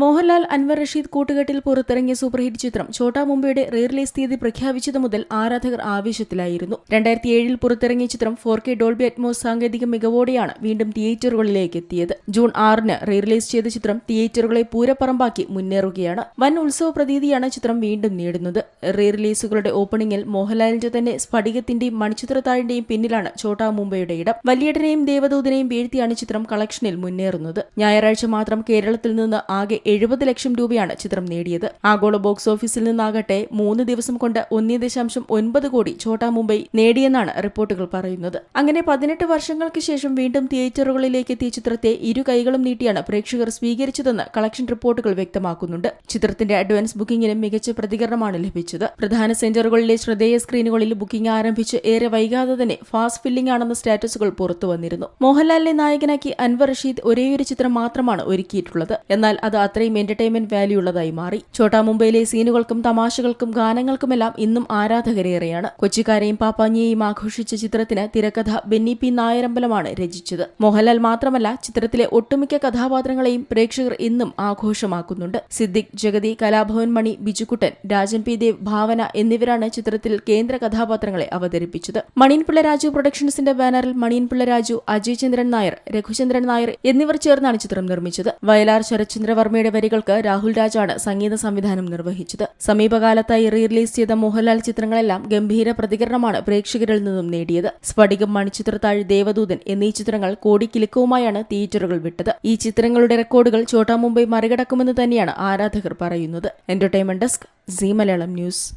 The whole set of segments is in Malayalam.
മോഹൻലാൽ അൻവർ റഷീദ് കൂട്ടുകെട്ടിൽ പുറത്തിറങ്ങിയ സൂപ്പർഹിറ്റ് ചിത്രം ഛോട്ടാ മുംബൈയുടെ റീ റിലീസ് തീയതി പ്രഖ്യാപിച്ചത് മുതൽ ആരാധകർ ആവേശത്തിലായിരുന്നു. രണ്ടായിരത്തി ഏഴിൽ പുറത്തിറങ്ങിയ ചിത്രം ഫോർ കെ ഡോൾബി അറ്റ്മോസ് സാങ്കേതിക മികവോടെയാണ് വീണ്ടും തിയേറ്ററുകളിലേക്ക് എത്തിയത്. ജൂൺ ആറിന് റീ റിലീസ് ചെയ്ത ചിത്രം തിയേറ്ററുകളെ പൂരപ്പറമ്പാക്കി മുന്നേറുകയാണ്. വൻ ഉത്സവ പ്രതീതിയാണ് ചിത്രം വീണ്ടും നേടുന്നത്. റീ റിലീസുകളുടെ ഓപ്പണിംഗിൽ മോഹൻലാലിന്റെ തന്നെ സ്ഫടികത്തിന്റെയും മണിച്ചിത്രത്താഴിന്റെയും പിന്നിലാണ് ഛോട്ടാ മുംബൈയുടെ ഇടം. വലിയേട്ടനെയും ദേവദൂതനെയും വീഴ്ത്തിയാണ് ചിത്രം കളക്ഷനിൽ മുന്നേറുന്നത്. ഞായറാഴ്ച മാത്രം കേരളത്തിൽ നിന്ന് ആകെ എഴുപത് ലക്ഷം രൂപയാണ് ചിത്രം നേടിയത്. ആഗോള ബോക്സ് ഓഫീസിൽ നിന്നാകട്ടെ മൂന്ന് ദിവസം കൊണ്ട് ഒന്നേ ദശാംശം ഒൻപത് കോടി ഛോട്ടാ മുംബൈ നേടിയെന്നാണ് റിപ്പോർട്ടുകൾ പറയുന്നത്. അങ്ങനെ പതിനെട്ട് വർഷങ്ങൾക്ക് ശേഷം വീണ്ടും തിയേറ്ററുകളിലേക്ക് എത്തിയ ചിത്രത്തെ ഇരു കൈകളും നീട്ടിയാണ് പ്രേക്ഷകർ സ്വീകരിച്ചതെന്ന് കളക്ഷൻ റിപ്പോർട്ടുകൾ വ്യക്തമാക്കുന്നുണ്ട്. ചിത്രത്തിന്റെ അഡ്വാൻസ് ബുക്കിംഗിന് മികച്ച പ്രതികരണമാണ് ലഭിച്ചത്. പ്രധാന സെന്ററുകളിലെ ശ്രദ്ധേയ സ്ക്രീനുകളിൽ ബുക്കിംഗ് ആരംഭിച്ച് ഏറെ വൈകാതെ തന്നെ ഫാസ്റ്റ് ഫില്ലിംഗ് ആണെന്ന സ്റ്റാറ്റസുകൾ പുറത്തു വന്നിരുന്നു മോഹൻലാലിനെ നായകനാക്കി അൻവർ റഷീദ് ഒരേയൊരു ചിത്രം മാത്രമാണ് ഒരുക്കിയിട്ടുള്ളത്. എന്നാൽ അത് അത്രയും എന്റർടൈൻമെന്റ് വാല്യൂ ഉള്ളതായി മാറി. ഛോട്ടാ മുംബൈയിലെ സീനുകൾക്കും തമാശകൾക്കും ഗാനങ്ങൾക്കുമെല്ലാം ഇന്നും ആരാധകരേറെയാണ്. കൊച്ചിക്കാരെയും പാപ്പാഞ്ഞിയെയും ആഘോഷിച്ച ചിത്രത്തിന് തിരക്കഥ ബെന്നി പി നായരമ്പലമാണ് രചിച്ചത്. മോഹൻലാൽ മാത്രമല്ല ചിത്രത്തിലെ ഒട്ടുമിക്ക കഥാപാത്രങ്ങളെയും പ്രേക്ഷകർ ഇന്നും ആഘോഷമാക്കുന്നുണ്ട്. സിദ്ദിഖ് ജഗതി കലാഭവൻ മണി ബിജുക്കുട്ടൻ രാജൻ പി ദേവ് ഭാവന എന്നിവരാണ് ചിത്രത്തിൽ കേന്ദ്ര കഥാപാത്രങ്ങളെ അവതരിപ്പിച്ചത്. മണിയൻപിള്ള രാജു പ്രൊഡക്ഷൻസിന്റെ ബാനറിൽ മണിയൻപിള്ള രാജു അജയ് ചന്ദ്രൻ നായർ രഘുചന്ദ്രൻ നായർ എന്നിവർ ചേർന്നാണ് ചിത്രം നിർമ്മിച്ചത്. വയലാർ ശരത്ചന്ദ്രവർമ്മയുടെ വരികൾക്ക് രാഹുൽ രാജാണ് സംഗീത സംവിധാനം നിർവഹിച്ചത്. സമീപകാലത്തായി റീ റിലീസ് ചെയ്ത മോഹൻലാൽ ചിത്രങ്ങളെല്ലാം ഗംഭീര പ്രതികരണമാണ് പ്രേക്ഷകരിൽ നിന്നും നേടിയത്. സ്ഫടികം മണിച്ചിത്രത്താഴ് ദേവദൂതൻ എന്നീ ചിത്രങ്ങൾ കോടിക്കിലുക്കവുമായാണ് തിയേറ്ററുകൾ വിട്ടത്. ഈ ചിത്രങ്ങളുടെ റെക്കോർഡുകൾ ചോട്ടാ മുംബൈ മറികടക്കുമെന്ന് തന്നെയാണ് ആരാധകർ പറയുന്നത്. Entertainment desk Zee Malayalam news.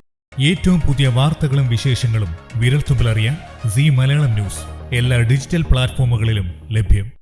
ഏറ്റവും പുതിയ വാർത്തകളും വിശേഷങ്ങളും വിരൽത്തുമ്പിലറിയാൻ സി മലയാളം ന്യൂസ്. എല്ലാ ഡിജിറ്റൽ പ്ലാറ്റ്ഫോമുകളിലും ലഭ്യം.